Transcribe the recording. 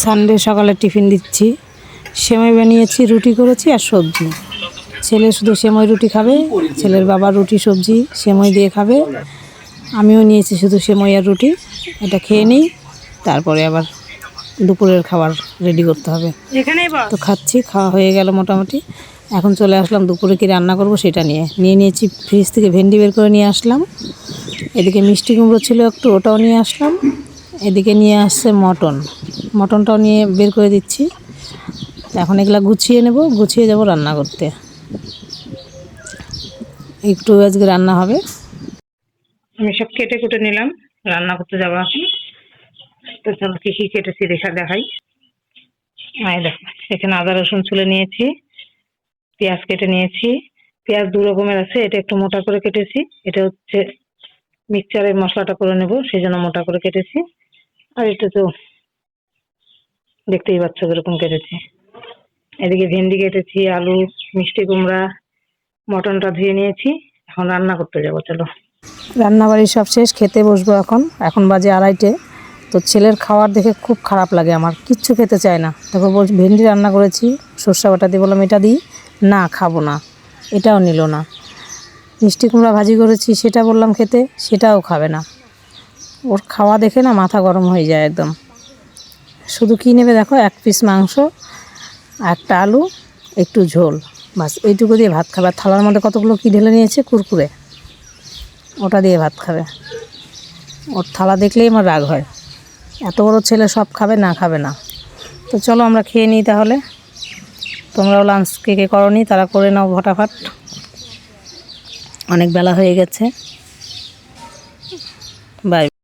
Sunday সকালে tiffin দিচ্ছি। সেমাই বানিয়েছি রুটি করেছি আর সবজি। ছেলে শুধু সেমাই রুটি খাবে ছেলের বাবা রুটি সবজি সেমাই দিয়ে খাবে। আমিও নিয়েছি শুধু সেমাই আর রুটি এটা খেয়ে নিই। তারপরে আবার দুপুরের খাবার রেডি করতে হবে। তো খাচ্ছি খাওয়া হয়ে গেল মোটামুটি। এখন চলে আসলাম দুপুরে কি রান্না করব সেটা নিয়ে। নিয়ে নিয়েছি ফ্রিজ থেকে ভেন্ডি বের করে নিয়ে আসলাম। এদিকে মিষ্টি কুমড়ো ছিল একটু ওটাও নিয়ে আসলাম। এদিকে নিয়ে আসছে মটন। মটনটাও নিয়ে বের করে দিচ্ছি। এখন এগুলো গুছিয়ে নেব, গুছিয়ে যাব রান্না করতে। একটু আজকে রান্না হবে। আমি সব কেটে কুটে নিলাম, রান্না করতে যাব এখন। তো চলো কি কি কেটেছি দেখা দেখাই। আয় দেখো, এখানে আদা, রসুন চুলে নিয়েছি, পেঁয়াজ কেটে নিয়েছি। পেঁয়াজ দু রকমের আছে, এটা একটু মোটা করে কেটেছি, এটা হচ্ছে মিক্সচারের মশলাটা করে নেব সেই জন্য মোটা করে কেটেছি। আর এটা তো দেখতেই পাচ্ছ কীরকম কেটেছি। এদিকে ভেন্ডি কেটেছি, আলু, মিষ্টি কুমড়া, মটনটা ধুয়ে নিয়েছি, এখন রান্না করতে যাব, চলো। রান্নাবাড়ি সব শেষ, খেতে বসবো এখন। এখন বাজে আড়াইটে। তো ছেলের খাবার দেখে খুব খারাপ লাগে আমার, কিচ্ছু খেতে চায় না। তারপর বলছি, ভেন্ডি রান্না করেছি, সর্ষা বাটা দিয়ে বললাম, এটা দিই? না, খাব না। এটাও নিল না। মিষ্টি কুমড়া ভাজি করেছি, সেটা বললাম খেতে, সেটাও খাবে না। ওর খাওয়া দেখে না মাথা গরম হয়ে যায় একদম। শুধু কী নেবে দেখো? এক পিস মাংস, একটা আলু, একটু ঝোল। বাস, এইটুকু দিয়ে ভাত খাবে। আর থালার মধ্যে কতগুলো কী ঢেলে নিয়েছে? কুরকুরে। ওটা দিয়ে ভাত খাবে। ওর থালা দেখলেই আমার রাগ হয়। এত বড় ছেলে সব খাবে, না খাবে না। তো চলো আমরা খেয়ে নিই তাহলে। তোমরাও লাঞ্চ কে কে করনি তারা করে নাও ফটাফট। অনেক বেলা হয়ে গেছে। বাই